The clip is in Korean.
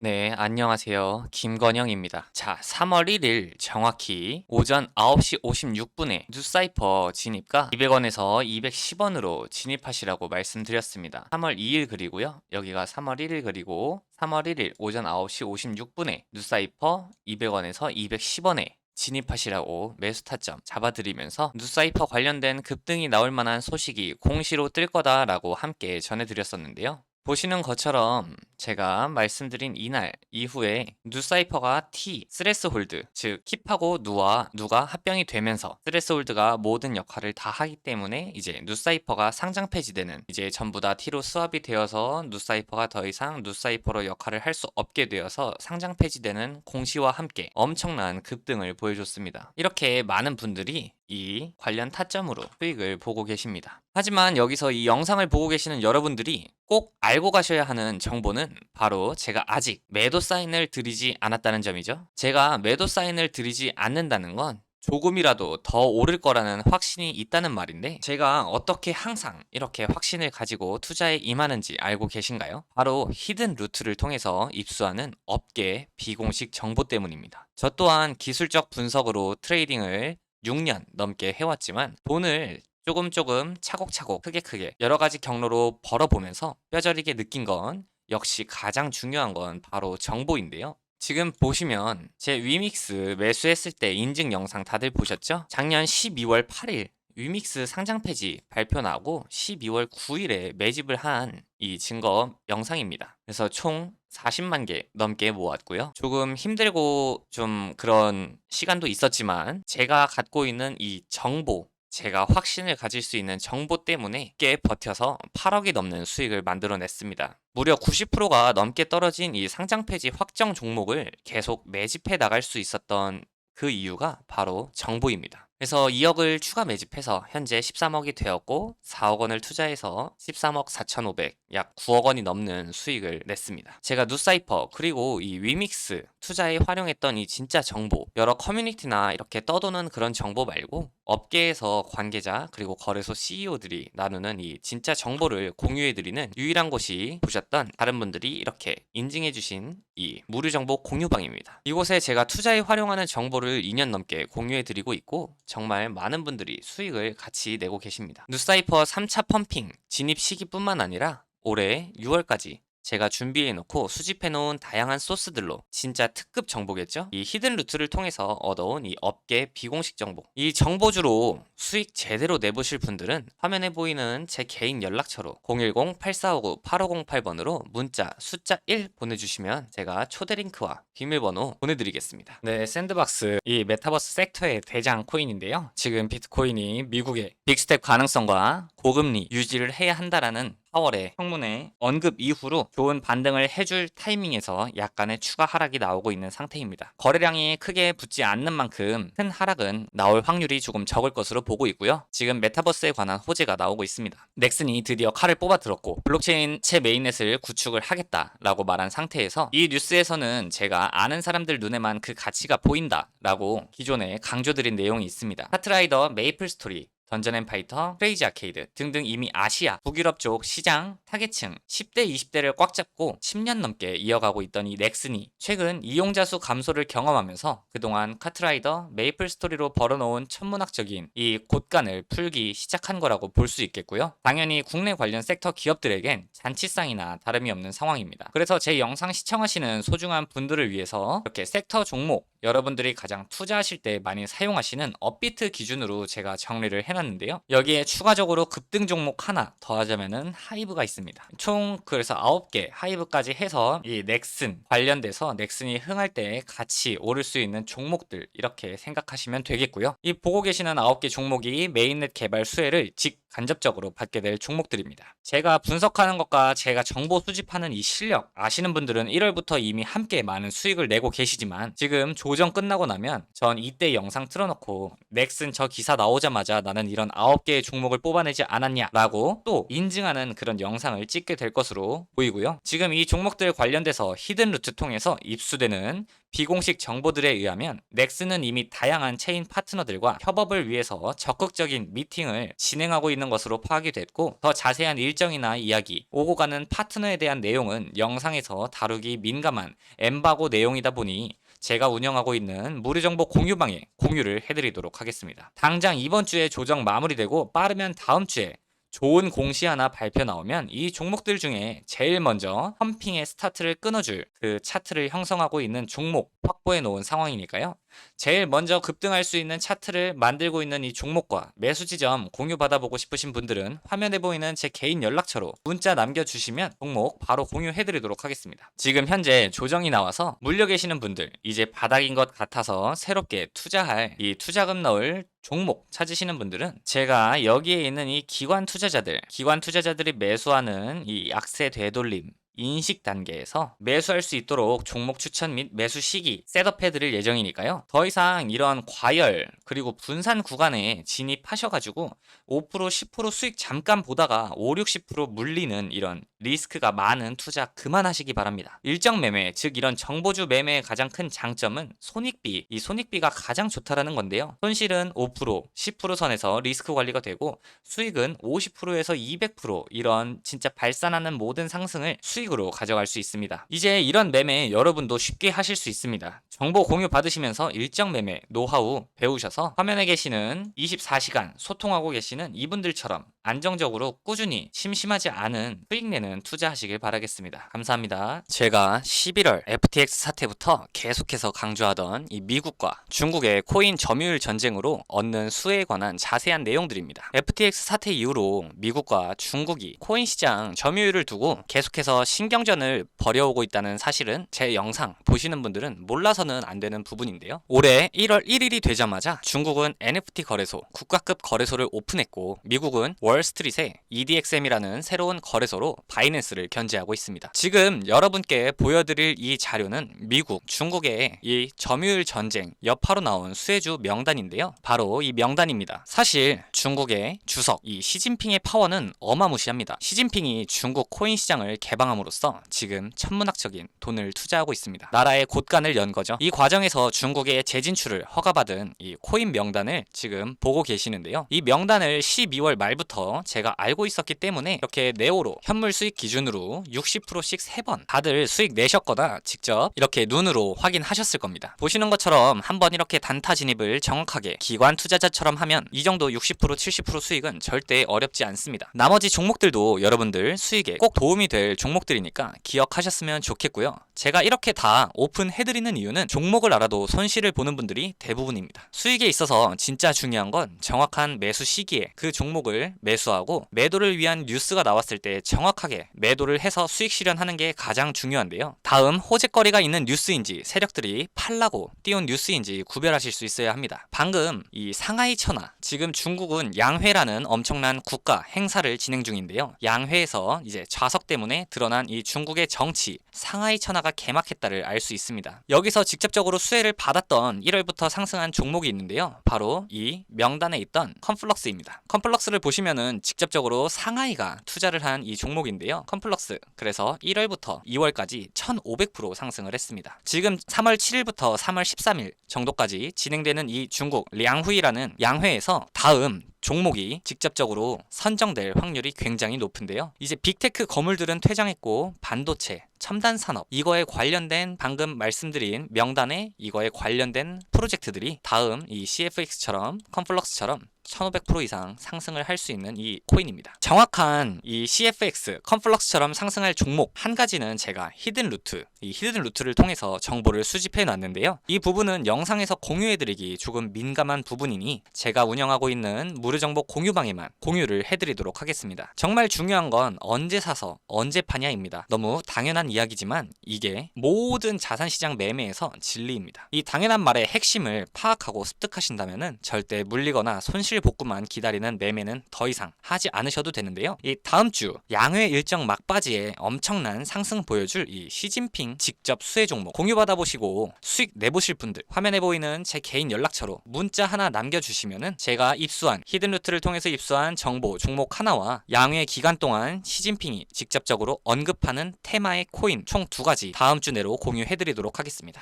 네, 안녕하세요. 김건영입니다. 자, 3월 1일 정확히 오전 9시 56분에 뉴사이퍼 진입가 200원에서 210원으로 진입하시라고 말씀드렸습니다. 3월 2일 그리고요. 여기가 3월 1일 그리고 3월 1일 오전 9시 56분에 뉴사이퍼 200원에서 210원에 진입하시라고 매수 타점 잡아드리면서 뉴사이퍼 관련된 급등이 나올 만한 소식이 공시로 뜰 거다라고 함께 전해드렸었는데요. 보시는 것처럼 제가 말씀드린 이날 이후에 뉴사이퍼가 T, 스레스홀드, 즉 킵하고 누와 누가 합병이 되면서 스레스홀드가 모든 역할을 다 하기 때문에 이제 뉴사이퍼가 상장 폐지되는 이제 전부 다 T로 수합이 되어서 뉴사이퍼가 더 이상 뉴사이퍼로 역할을 할 수 없게 되어서 상장 폐지되는 공시와 함께 엄청난 급등을 보여줬습니다. 이렇게 많은 분들이 이 관련 타점으로 수익을 보고 계십니다. 하지만 여기서 이 영상을 보고 계시는 여러분들이 꼭 알고 가셔야 하는 정보는 바로 제가 아직 매도 사인을 드리지 않았다는 점이죠. 제가 매도 사인을 드리지 않는다는 건 조금이라도 더 오를 거라는 확신이 있다는 말인데 제가 어떻게 항상 이렇게 확신을 가지고 투자에 임하는지 알고 계신가요? 바로 히든 루트를 통해서 입수하는 업계 비공식 정보 때문입니다. 저 또한 기술적 분석으로 트레이딩을 6년 넘게 해왔지만 돈을 조금 조금 차곡차곡 크게 크게 여러 가지 경로로 벌어보면서 뼈저리게 느낀 건 역시 가장 중요한 건 바로 정보인데요. 지금 보시면 제 위믹스 매수했을 때 인증 영상 다들 보셨죠? 작년 12월 8일 위믹스 상장 폐지 발표 나고 12월 9일에 매집을 한 이 증거 영상입니다. 그래서 총 40만 개 넘게 모았고요. 조금 힘들고 좀 그런 시간도 있었지만 제가 갖고 있는 이 정보 제가 확신을 가질 수 있는 정보 때문에 꽤 버텨서 8억이 넘는 수익을 만들어냈습니다. 무려 90%가 넘게 떨어진 이 상장 폐지 확정 종목을 계속 매집해 나갈 수 있었던 그 이유가 바로 정보입니다. 그래서 2억을 추가 매집해서 현재 13억이 되었고 4억 원을 투자해서 13억 4,500, 약 9억 원이 넘는 수익을 냈습니다. 제가 누사이퍼 그리고 이 위믹스 투자에 활용했던 이 진짜 정보, 여러 커뮤니티나 이렇게 떠도는 그런 정보 말고 업계에서 관계자 그리고 거래소 CEO들이 나누는 이 진짜 정보를 공유해드리는 유일한 곳이 보셨던 다른 분들이 이렇게 인증해주신 이 무료 정보 공유방입니다. 이곳에 제가 투자에 활용하는 정보를 2년 넘게 공유해드리고 있고 정말 많은 분들이 수익을 같이 내고 계십니다. 뉴사이퍼 3차 펌핑 진입 시기뿐만 아니라 올해 6월까지 제가 준비해 놓고 수집해 놓은 다양한 소스들로 진짜 특급 정보겠죠? 이 히든 루트를 통해서 얻어온 이 업계 비공식 정보. 이 정보주로 수익 제대로 내보실 분들은 화면에 보이는 제 개인 연락처로 010-8459-8508번으로 문자 숫자 1 보내주시면 제가 초대 링크와 비밀번호 보내드리겠습니다. 네, 샌드박스 이 메타버스 섹터의 대장 코인인데요. 지금 비트코인이 미국의 빅스텝 가능성과 고금리 유지를 해야 한다라는 4월에 청문회 언급 이후로 좋은 반등을 해줄 타이밍에서 약간의 추가 하락이 나오고 있는 상태입니다. 거래량이 크게 붙지 않는 만큼 큰 하락은 나올 확률이 조금 적을 것으로 보고 있고요. 지금 메타버스에 관한 호재가 나오고 있습니다. 넥슨이 드디어 칼을 뽑아 들었고 블록체인 채 메인넷을 구축을 하겠다라고 말한 상태에서 이 뉴스에서는 제가 아는 사람들 눈에만 그 가치가 보인다라고 기존에 강조드린 내용이 있습니다. 카트라이더 메이플 스토리 던전 앤 파이터, 크레이지 아케이드 등등 이미 아시아, 북유럽 쪽 시장 타겟층 10대, 20대를 꽉 잡고 10년 넘게 이어가고 있던 이 넥슨이 최근 이용자 수 감소를 경험하면서 그동안 카트라이더, 메이플 스토리로 벌어놓은 천문학적인 이 곳간을 풀기 시작한 거라고 볼 수 있겠고요. 당연히 국내 관련 섹터 기업들에겐 잔치상이나 다름이 없는 상황입니다. 그래서 제 영상 시청하시는 소중한 분들을 위해서 이렇게 섹터 종목 여러분들이 가장 투자하실 때 많이 사용하시는 업비트 기준으로 제가 정리를 해놨는데요. 여기에 추가적으로 급등 종목 하나 더하자면은 하이브가 있습니다. 총 그래서 9개 하이브까지 해서 이 넥슨 관련돼서 넥슨이 흥할 때 같이 오를 수 있는 종목들 이렇게 생각하시면 되겠고요. 이 보고 계시는 9개 종목이 메인넷 개발 수혜를 직 간접적으로 받게 될 종목들입니다. 제가 분석하는 것과 제가 정보 수집하는 이 실력 아시는 분들은 1월부터 이미 함께 많은 수익을 내고 계시지만 지금 조정 끝나고 나면 전 이때 영상 틀어놓고 넥슨 저 기사 나오자마자 나는 이런 9개의 종목을 뽑아내지 않았냐라고 또 인증하는 그런 영상을 찍게 될 것으로 보이고요. 지금 이 종목들 관련돼서 히든 루트 통해서 입수되는 비공식 정보들에 의하면 넥슨은 이미 다양한 체인 파트너들과 협업을 위해서 적극적인 미팅을 진행하고 있는 것으로 파악이 됐고 더 자세한 일정이나 이야기, 오고 가는 파트너에 대한 내용은 영상에서 다루기 민감한 엠바고 내용이다 보니 제가 운영하고 있는 무료 정보 공유방에 공유를 해드리도록 하겠습니다. 당장 이번 주에 조정 마무리되고 빠르면 다음 주에 좋은 공시 하나 발표 나오면 이 종목들 중에 제일 먼저 펌핑의 스타트를 끊어줄 그 차트를 형성하고 있는 종목 확보해 놓은 상황이니까요. 제일 먼저 급등할 수 있는 차트를 만들고 있는 이 종목과 매수 지점 공유 받아보고 싶으신 분들은 화면에 보이는 제 개인 연락처로 문자 남겨주시면 종목 바로 공유해드리도록 하겠습니다. 지금 현재 조정이 나와서 물려 계시는 분들 이제 바닥인 것 같아서 새롭게 투자할 이 투자금 넣을 종목 찾으시는 분들은 제가 여기에 있는 이 기관 투자자들, 기관 투자자들이 매수하는 이 약세 되돌림 인식 단계에서 매수할 수 있도록 종목 추천 및 매수 시기 셋업해 드릴 예정이니까요. 더 이상 이런 과열 그리고 분산 구간에 진입하셔가지고 5% 10% 수익 잠깐 보다가 5, 60% 물리는 이런 리스크가 많은 투자 그만하시기 바랍니다. 일정 매매, 즉 이런 정보주 매매의 가장 큰 장점은 손익비, 이 손익비가 가장 좋다라는 건데요. 손실은 5%, 10% 선에서 리스크 관리가 되고 수익은 50%에서 200% 이런 진짜 발산하는 모든 상승을 수익으로 가져갈 수 있습니다. 이제 이런 매매 여러분도 쉽게 하실 수 있습니다. 정보 공유 받으시면서 일정 매매 노하우 배우셔서 화면에 계시는 24시간 소통하고 계시는 이분들처럼 안정적으로 꾸준히 심심하지 않은 수익 내는 투자하시길 바라겠습니다. 감사합니다. 제가 11월 FTX 사태부터 계속해서 강조하던 이 미국과 중국의 코인 점유율 전쟁으로 얻는 수혜에 관한 자세한 내용들입니다. FTX 사태 이후로 미국과 중국이 코인 시장 점유율을 두고 계속해서 신경전을 벌여오고 있다는 사실은 제 영상 보시는 분들은 몰라서는 안 되는 부분인데요. 올해 1월 1일이 되자마자 중국은 NFT 거래소, 국가급 거래소를 오픈했고 미국은 월 스트릿의 EDXM이라는 새로운 거래소로 바이낸스를 견제하고 있습니다. 지금 여러분께 보여드릴 이 자료는 미국, 중국의 이 점유율 전쟁 여파로 나온 수혜주 명단인데요. 바로 이 명단입니다. 사실 중국의 주석, 이 시진핑의 파워는 어마무시합니다. 시진핑이 중국 코인 시장을 개방함으로써 지금 천문학적인 돈을 투자하고 있습니다. 나라의 곳간을 연 거죠. 이 과정에서 중국의 재진출을 허가받은 이 코인 명단을 지금 보고 계시는데요. 이 명단을 12월 말부터 제가 알고 있었기 때문에 이렇게 네오로 현물 수익 기준으로 60%씩 3번 다들 수익 내셨거나 직접 이렇게 눈으로 확인하셨을 겁니다. 보시는 것처럼 한번 이렇게 단타 진입을 정확하게 기관 투자자처럼 하면 이 정도 60% 70% 수익은 절대 어렵지 않습니다. 나머지 종목들도 여러분들 수익에 꼭 도움이 될 종목들이니까 기억하셨으면 좋겠고요. 제가 이렇게 다 오픈해드리는 이유는 종목을 알아도 손실을 보는 분들이 대부분입니다. 수익에 있어서 진짜 중요한 건 정확한 매수 시기에 그 종목을 매수하고 매도를 위한 뉴스가 나왔을 때 정확하게 매도를 해서 수익 실현하는 게 가장 중요한데요. 다음 호재거리가 있는 뉴스인지 세력들이 팔라고 띄운 뉴스인지 구별하실 수 있어야 합니다. 방금 이 상하이 천하 지금 중국은 양회라는 엄청난 국가 행사를 진행 중인데요. 양회에서 이제 좌석 때문에 드러난 이 중국의 정치 상하이 천하가 개막했다를 알 수 있습니다. 여기서 직접적으로 수혜를 받았던 1월부터 상승한 종목이 있는데요. 바로 이 명단에 있던 컴플럭스입니다. 컴플럭스를 보시면 은 직접적으로 상하이가 투자를 한 이 종목인데요. 컴플럭스 그래서 1월부터 2월까지 1500% 상승을 했습니다. 지금 3월 7일부터 3월 13일 정도까지 진행되는 이 중국 량후이라는 양회에서 다음 종목이 직접적으로 선정될 확률이 굉장히 높은데요. 이제 빅테크 거물들은 퇴장했고 반도체, 첨단 산업 이거에 관련된 방금 말씀드린 명단에 이거에 관련된 프로젝트들이 다음 이 CFX처럼 컴플럭스처럼 1500% 이상 상승을 할 수 있는 이 코인입니다. 정확한 이 CFX, 컴플럭스처럼 상승할 종목 한 가지는 제가 히든 루트, 이 히든 루트를 통해서 정보를 수집해 놨는데요. 이 부분은 영상에서 공유해 드리기 조금 민감한 부분이니 제가 운영하고 있는 무료 정보 공유방에만 공유를 해 드리도록 하겠습니다. 정말 중요한 건 언제 사서 언제 파냐입니다. 너무 당연한 이야기지만 이게 모든 자산시장 매매에서 진리입니다. 이 당연한 말의 핵심을 파악하고 습득하신다면 절대 물리거나 손실 복구만 기다리는 매매는 더 이상 하지 않으셔도 되는데요. 이 다음 주 양회 일정 막바지에 엄청난 상승 보여줄 이 시진핑 직접 수혜 종목 공유 받아보시고 수익 내보실 분들 화면에 보이는 제 개인 연락처로 문자 하나 남겨주시면은 제가 입수한 히든 루트를 통해서 입수한 정보 종목 하나와 양회 기간 동안 시진핑이 직접적으로 언급하는 테마의 코인 총 두 가지 다음 주 내로 공유해드리도록 하겠습니다.